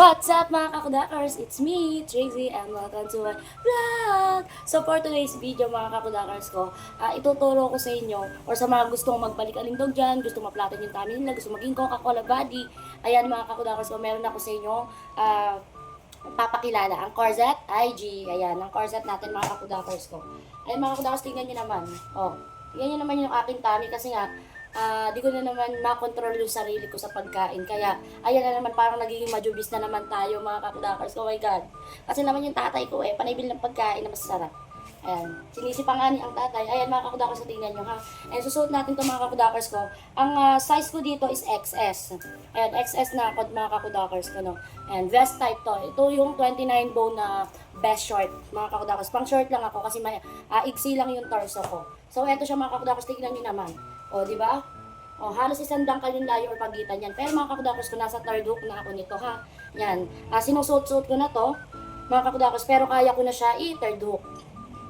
What's up mga kakudakers? It's me, Tracy, and welcome to my vlog! So for today's video mga kakudakers ko, ah, ituturo ko sa inyo or sa mga gustong magbalik alindog dyan, gustong maplatin yung tummy nila, gusto maging Coca-Cola body, ayan mga kakudakers ko, meron ako sa inyo ah, papakilala ang corset IG. Ayan, ang corset natin mga kakudakers ko. Ayan mga kakudakers, tingnan nyo naman. Oh, tingnan nyo naman yung aking tummy kasi nga, ah, di ko na naman makontrol yung sarili ko sa pagkain. Kaya, ayan na naman, parang nagiging majubis na naman tayo, mga kakudakers. Oh my God. Kasi naman yung tatay ko, eh, panaybil ng pagkain na masarap. Ayan. Sinisipa nga ni ang tatay. Ayan, mga kakudakers, tingnan nyo, ha. And susuot natin to mga kakudakers ko. Ang ah, size ko dito is XS. Ayan, XS na ako, mga kakudakers ko, no. And vest type to. Ito yung 29 bow na best short, mga kakudakers. Pang short lang ako kasi may, ah, iksi lang yung torso ko. So, eto siya mga kakudakers, tingnan nyo naman. O, di ba? O, halos isang dangkal yung layo or pagitan yan. Pero mga kakudakos ko, nasa third hook na ako nito, ha? Yan. Ah, sinusuot-suot ko na to, mga kakudakos, pero kaya ko na siya i-third hook.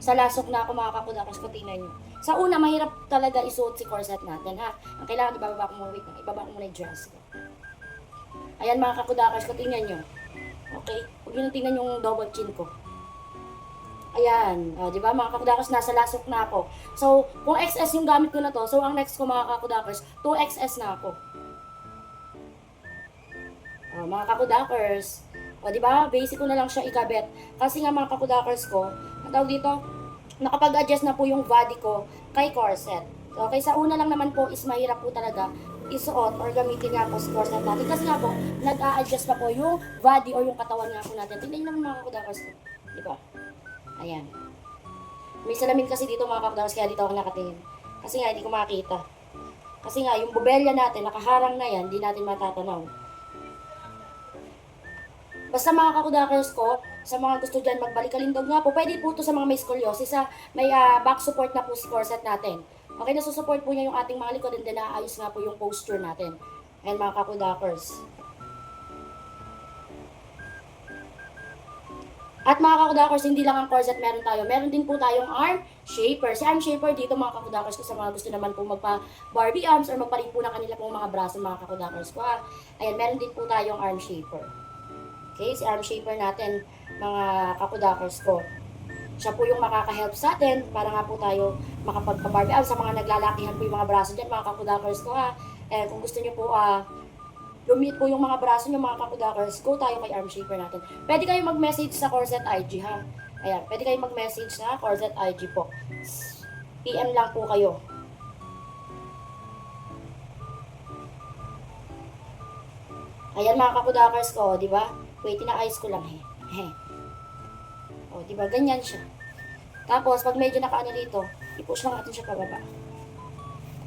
Sa lasok na ako, mga kakudakos ko, tingnan nyo. Sa una, mahirap talaga isuot si corset natin, ha? Ang kailangan, ibababa ko muna, wait lang, ibaba ko muna yung dress ko. Ayan, mga kakudakos ko, tingnan nyo. Okay? Huwag nyo na tingnan yung double chin ko. Ayan, o, di ba mga kakudakers, nasa lasok na ako. So, kung XS yung gamit ko na to, so ang next ko mga kakudakers, 2XS na ako. O, mga kakudakers, o di ba, basic ko na lang siya ikabit. Kasi nga mga kakudakers ko, ang dito, nakapag-adjust na po yung body ko kay corset. So, kaysa una lang naman po is mahirap po talaga isuot or gamitin nga po sa corset natin. Kasi nga po, nag-a-adjust pa po yung body or yung katawan nga po natin. Tingnan naman mga kakudakers. Di ba? Ayan. May salamin kasi dito mga kapatid, kaya dito ako nakatingin. Kasi nga, hindi ko makita. Kasi nga, yung bubelya natin, nakaharang na yan, hindi natin matatanaw. Basta mga kakudakers ko, sa mga gusto dyan magbalik kalindog nga po, pwede po to sa mga may scoliosis, ha? may ah, back support na po si corset natin. Okay, nasusupport po niya yung ating mga likod and then naayos nga po yung posture natin. Ayan mga kakudakers. At mga kakudakers, hindi lang ang corset meron tayo. Meron din po tayong arm shaper. Si arm shaper dito mga kakudakers ko sa mga gusto naman po magpa Barbie arms or magpalit po ng kanila pong mga braso mga kakudakers ko. ha. Ayan, meron din po tayong arm shaper. Okay, si arm shaper natin mga kakudakers ko. Siya po yung makaka-help sa atin para nga po tayo makapagpa-Barbie arms sa mga naglalakihan po yung mga braso dyan mga kakudakers ko ha. Eh, kung gusto niyo po ah lumit po yung mga braso niyo mga kakudakers, go tayo kay arm shaper natin. Pwede kayo mag-message sa Corset IG ha. Ayan, pwede kayo mag-message sa Corset IG po. PM lang po kayo. Ayan mga kakudakers ko, di ba? Wait, ina-ayos ko lang eh. He. O, di ba? Ganyan siya. Tapos, pag medyo nakaano dito, i-push lang natin siya pababa.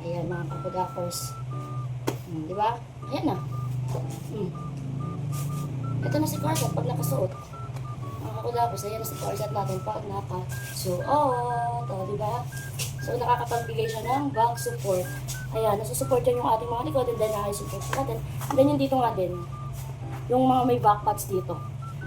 Ayan mga kakudakers. Hmm, di ba? Ayan na. Hmm. Ito na si Corset pag nakasuot. Mga kakudakers, ayan na si Corset natin pag nakasuot. O, di ba? So, nakakapagbigay siya ng back support. Ayan, nasusupport yan yung ating mga likod and then nakasupport natin. And then yung dito nga din, yung mga may back dito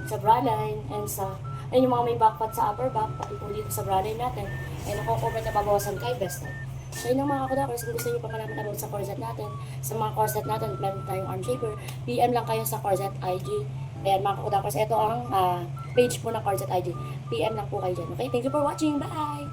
sa bra line and sa ayun yung mga may back sa upper back pati dito sa bra line natin ay nakocover na babawasan kay best time. So yun ang mga kakudakers, kung gusto nyo pa malaman about sa corset natin, sa mga corset natin, meron tayong arm shaper, PM lang kayo sa corset IG. Ayan mga kakudakers, ito ang ah, page po ng corset IG. PM lang po kayo dyan. Okay, thank you for watching. Bye!